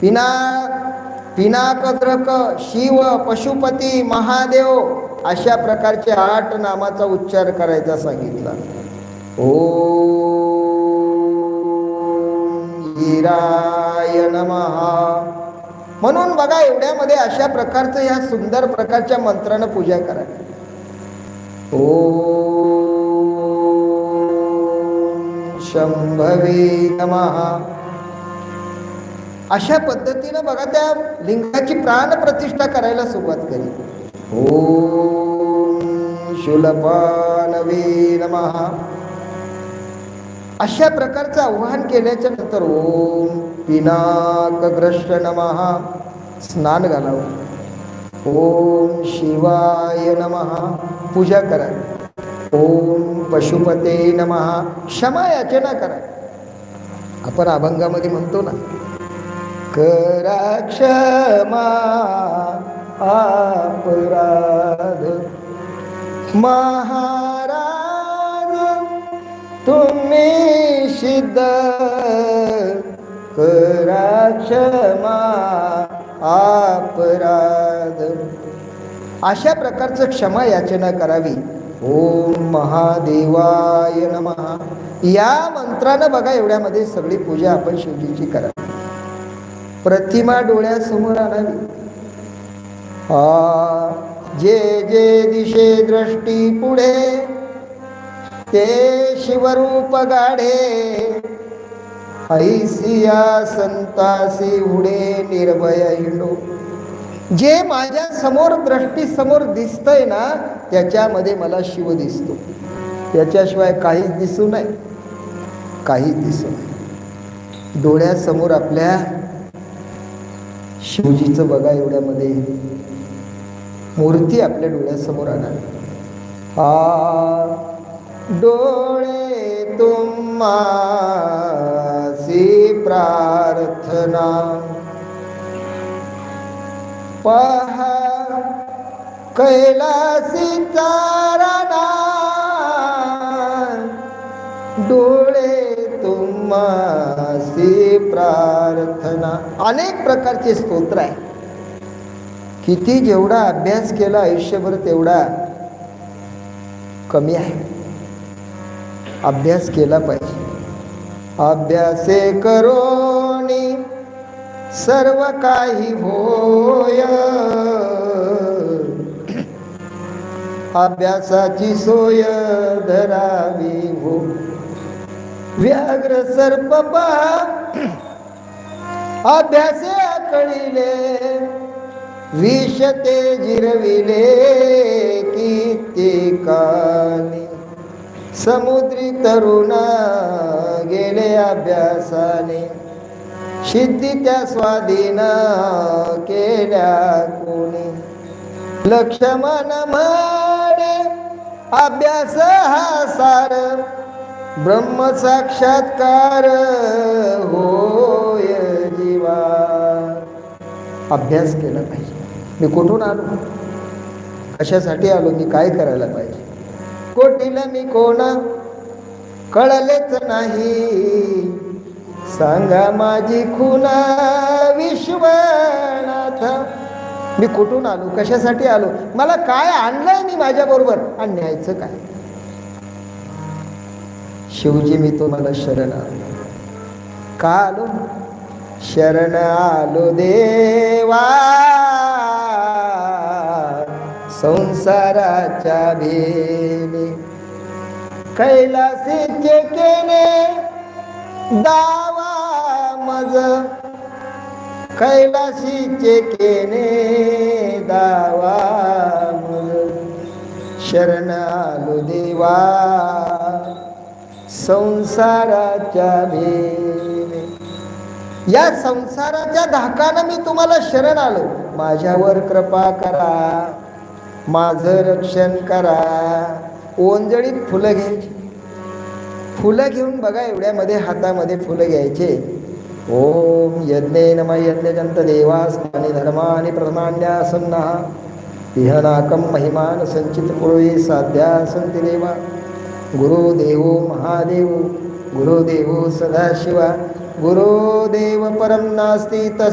पिना पिनाकद्रक शिव पशुपती महादेव अशा प्रकारचे आठ नामाचा उच्चार करायचा सांगितला. ओ ईराय नमहा म्हणून बघा एवढ्यामध्ये अशा प्रकारचं ह्या सुंदर प्रकारच्या मंत्रानं पूजा करा. ओ शंभवे नमहा अशा पद्धतीनं बघा त्या लिंगाची प्राण प्रतिष्ठा करायला सुरुवात केली. ओम शुलपानवे नमहा अशा प्रकारचं आव्हान केल्याच्यानंतर ओम पिनाकग्रस्त नमहा. स्नान घालावं. ओम शिवाय नमहा. पूजा करा. ओम पशुपते नमहा. क्षमा याचना करा. आपण अभंगामध्ये म्हणतो ना करा क्षमा अपराध. महाराज तुम्ही सिद्ध करा क्षमा अपराध. अशा प्रकारचं क्षमा याचना करावी. ओम महादेवाय नमहा या मंत्रानं बघा एवढ्यामध्ये सगळी पूजा आपण शिवजीची करा प्रतिमा डोळ्यासमोर आणावी. जे जे दिशे दृष्टी पुढे ते शिवरूप गाढे. ऐसिया संतासी उडे निर्भय हिंडो जे माझ्यासमोर दृष्टी समोर दिसतंय ना त्याच्यामध्ये मला शिव दिसतो. त्याच्याशिवाय काहीच दिसू नये. काहीच दिसू नये. डोळ्यासमोर आपल्या शिवजीचं बघा एवढ्यामध्ये. मूर्ती आपल्या डोळ्यासमोर आणा. आ डोळे तुम्हासी प्रार्थना. पहा कैलासी चारणा डोळे तुम्हासी प्रार्थना. अनेक प्रकारचे स्तोत्र आहे. किती जेवढा अभ्यास केला आयुष्यभर तेवढा कमी आहे. अभ्यास केला पाहिजे. अभ्यासे करोनी सर्व काही होय. अभ्यासाची सोय धरावी हो. व्याघ्र सर्प अभ्यासे कळिले विष ते जिरविले कित्येकानी समुद्री तरुणा गेले अभ्यासाने सिद्धी त्या स्वाधीन केल्या कोणी. लक्ष्मण म्हणे अभ्यास हा सार ब्रह्म साक्षात्कार होय जीवा. अभ्यास केला पाहिजे. मी कुठून आलो? कशासाठी आलो? मी काय करायला पाहिजे? कोटीला मी कोणा? कळलेच नाही. सांगा माझी खुना विश्वनाथ. मी कुठून आलो? कशासाठी आलो? मला काय आणलंय मी माझ्या बरोबर आणि न्यायचं काय? शिवजी मी तुम्हाला शरण आलो. का आलो शरण आलो देवा. संसाराच्या भेने कैलासीचे केने दावा मज. कैलासीचे केने दावा मज. शरण आलो देवा. संसाराच्या भेने या संसाराच्या धाकानं मी तुम्हाला शरण आलो. माझ्यावर कृपा करा. माझं रक्षण करा. ओंजळीत फुलं घ्यायची. फुलं घेऊन बघा एवढ्यामध्ये हातामध्ये फुलं घ्यायचे. ओम यज्ञे नम यज्ञजंत देवास्मानी धर्मानी प्रधान्यासन्ना. इह नाकम महिमान संचित पुरोये साध्या संती देवा। गुरुदेव महादेव गुरुदेवो सदाशिवा गुरुदेव परम नास्ति तस्